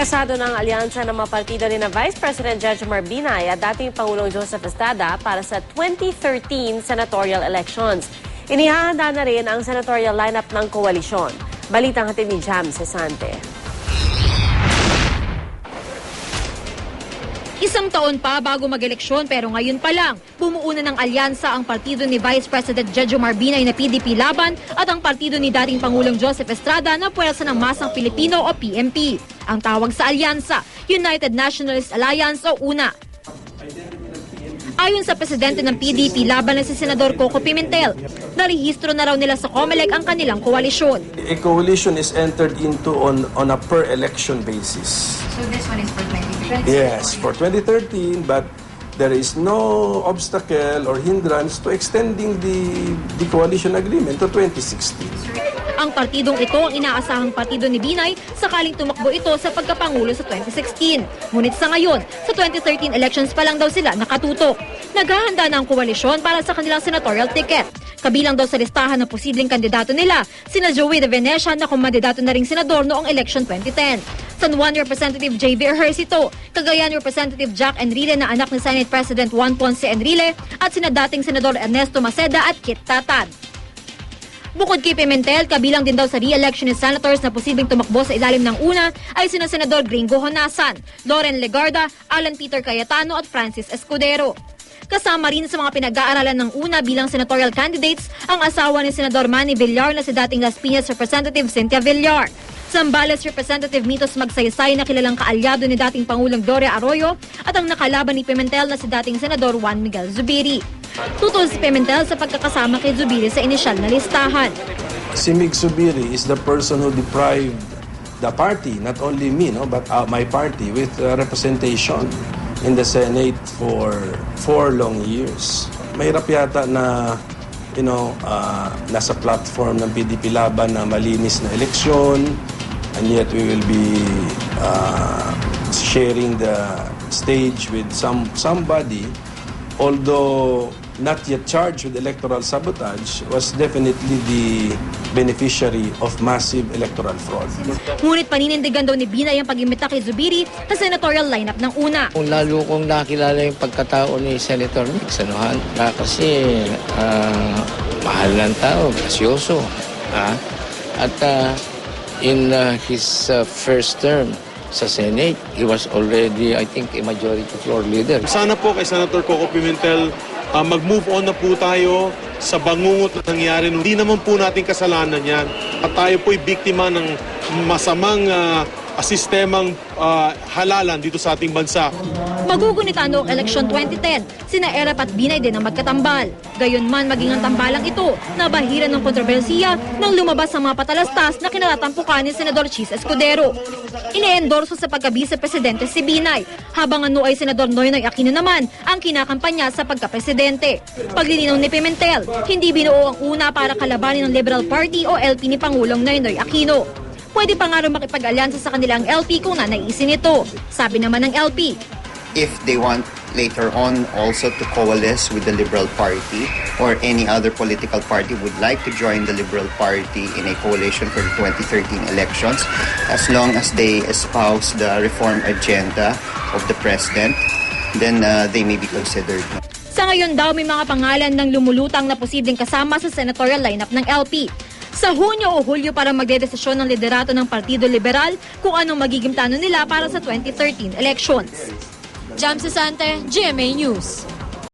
Kasado ng alyansa ng mga partido ni na Vice President Judge Marbinay at dating Pangulong Joseph Estrada para sa 2013 senatorial elections. Inihahanda na rin ang senatorial lineup ng koalisyon. Balitang hatid ni Jam Cesante. Isang taon pa bago mag-eleksyon pero ngayon pa lang, bumuuna ng alyansa ang partido ni Vice President Jojo Marbinay na PDP Laban at ang partido ni dating Pangulong Joseph Estrada na Puwersa ng Masang Pilipino o PMP. Ang tawag sa alyansa, United Nationalist Alliance o UNA. Ayon sa presidente ng PDP laban na si Senador Coco Pimentel, narehistro na raw nila sa COMELEC ang kanilang koalisyon. A coalition is entered into on, on a per election basis. So this one is for 2013? Yes, for 2013, but there is no obstacle or hindrance to extending the, the coalition agreement to 2016. Ang partidong ito ang inaasahang partido ni Binay sakaling tumakbo ito sa pagkapangulo sa 2016. Ngunit sa ngayon, sa 2013 elections pa lang daw sila nakatutok. Naghahanda na ang koalisyon para sa kanilang senatorial ticket. Kabilang daw sa listahan ng posibleng kandidato nila, sina Joey de Venecia na kumandidato na ring senador noong election 2010. San Juan Representative J.V. Ejercito, Cagayan Representative Jack Enrile na anak ni Senate President Juan Ponce Enrile at sina dating Senador Ernesto Maceda at Kit Tatad. Bukod kay Pimentel, kabilang din daw sa re-election ni senators na posibleng tumakbo sa ilalim ng una ay sina Senador Gringo Honasan, Loren Legarda, Alan Peter Cayetano at Francis Escudero. Kasama rin sa mga pinag-aaralan ng una bilang senatorial candidates ang asawa ni Senador Manny Villar na si dating Las Piñas Representative Cynthia Villar. Zambales Representative Mitos Magsaysay na kilalang kaalyado ni dating Pangulong Gloria Arroyo at ang nakalaban ni Pimentel na si dating Senador Juan Miguel Zubiri. Tutol si Pimentel sa pagkakasama kay Zubiri sa inisyal na listahan. Si Mig Subiri is the person who deprived the party, not only me, no, but uh, my party, with uh, representation in the Senate for four long years. Mahirap yata na you know, uh, nasa platform ng PDP Laban na malinis na eleksyon and yet we will be uh, sharing the stage with some somebody although not yet charged with electoral sabotage was definitely the beneficiary of massive electoral fraud. Ngunit paninindigan daw ni Binay ang pag-imita kay Zubiri sa senatorial lineup ng una. Kung lalo kong nakilala yung pagkatao ni Senator Mix, ano, ha? Na kasi ah, mahal ng tao, grasyoso. Ha? At ah, in ah, his ah, first term sa Senate, he was already, I think, a majority floor leader. Sana po kay Senator Coco Pimentel, ah, mag-move on na po tayo sa bangungot na nangyari. Hindi naman po natin kasalanan yan. At tayo po'y biktima ng masamang ah, sistemang ah, halalan dito sa ating bansa. Magugunita noong eleksyon 2010, sina Erap at Binay din ang magkatambal. Gayunman maging ang tambalang ito, nabahiran ng kontrobersiya nang lumabas ang mga patalastas na kinatatampukan ni Senador Chis Escudero. Ine-endorso sa pagka-vice-presidente si Binay, habang ano ay Senador Noynoy Aquino naman ang kinakampanya sa pagka-presidente. Paglilinaw ni Pimentel, hindi binuo ang una para kalabanin ng Liberal Party o LP ni Pangulong Noynoy Aquino. Pwede pa nga rin makipag-alyansa sa kanilang LP kung nanaisin ito. Sabi naman ng LP, if they want later on also to coalesce with the Liberal Party or any other political party would like to join the Liberal Party in a coalition for the 2013 elections, as long as they espouse the reform agenda of the President, then uh, they may be considered. Sa ngayon daw may mga pangalan ng lumulutang na posibleng kasama sa senatorial lineup ng LP. Sa Hunyo o Hulyo para magdedesisyon ng liderato ng Partido Liberal kung anong magiging plano nila para sa 2013 elections. Jam Sante, GMA News.